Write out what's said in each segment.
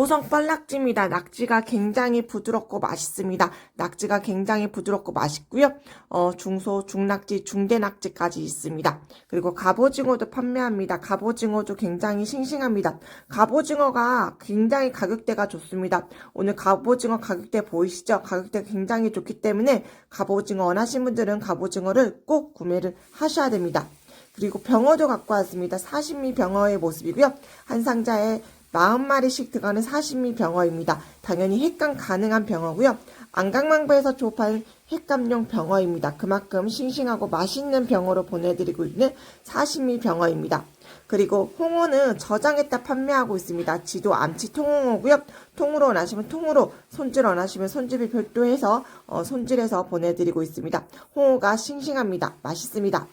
보성 뻘낙지입니다. 낙지가 굉장히 부드럽고 맛있습니다. 낙지가 굉장히 부드럽고 맛있고요. 어, 중소, 중낙지, 중대낙지까지 있습니다. 그리고 갑오징어도 판매합니다. 갑오징어도 굉장히 싱싱합니다. 갑오징어가 굉장히 가격대가 좋습니다. 오늘 갑오징어 가격대 보이시죠? 가격대가 굉장히 좋기 때문에 갑오징어 원하신 분들은 갑오징어를 꼭 구매를 하셔야 됩니다. 그리고 병어도 갖고 왔습니다. 사시미 병어의 모습이고요. 한 상자에 40마리씩 들어가는 사시미 병어입니다. 당연히 횟감 가능한 병어고요. 안강망부에서 조업한 횟감용 병어입니다. 그만큼 싱싱하고 맛있는 병어로 보내드리고 있는 사시미 병어입니다. 그리고 홍어는 저장했다 판매하고 있습니다. 지도 암치 통홍어고요. 통으로 원하시면 통으로, 손질 원하시면 손질을 별도 해서 어, 손질해서 보내드리고 있습니다. 홍어가 싱싱합니다. 맛있습니다.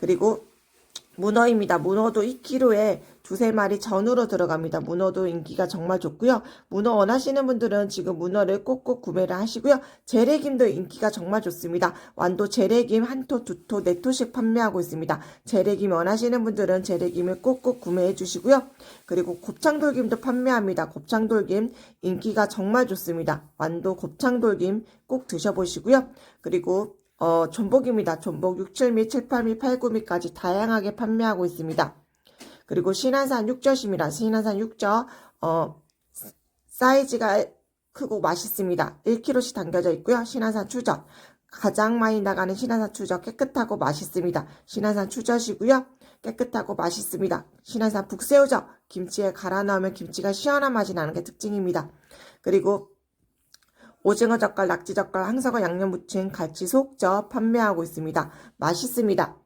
그리고 문어입니다. 문어도 2kg에 두세 마리 전으로 들어갑니다. 문어도 인기가 정말 좋고요. 문어 원하시는 분들은 지금 문어를 꼭꼭 구매를 하시고요. 재래김도 인기가 정말 좋습니다. 완도 재래김 한 토, 두 토, 네 토씩 판매하고 있습니다. 재래김 원하시는 분들은 재래김을 꼭꼭 구매해 주시고요. 그리고 곱창돌김도 판매합니다. 곱창돌김 인기가 정말 좋습니다. 완도 곱창돌김 꼭 드셔보시고요. 그리고 어, 전복입니다. 전복 67미, 78미, 89미까지 다양하게 판매하고 있습니다. 그리고 신한산 육젓입니다. 신한산 육젓, 어, 사이즈가 크고 맛있습니다. 1kg씩 담겨져 있고요. 신한산 추젓. 가장 많이 나가는 신한산 추젓 깨끗하고 맛있습니다. 신한산 추젓이고요. 깨끗하고 맛있습니다. 신한산 북새우젓. 김치에 갈아 넣으면 김치가 시원한 맛이 나는 게 특징입니다. 그리고 오징어 젓갈, 낙지 젓갈, 항석어 양념 무침, 갈치 속젓 판매하고 있습니다. 맛있습니다.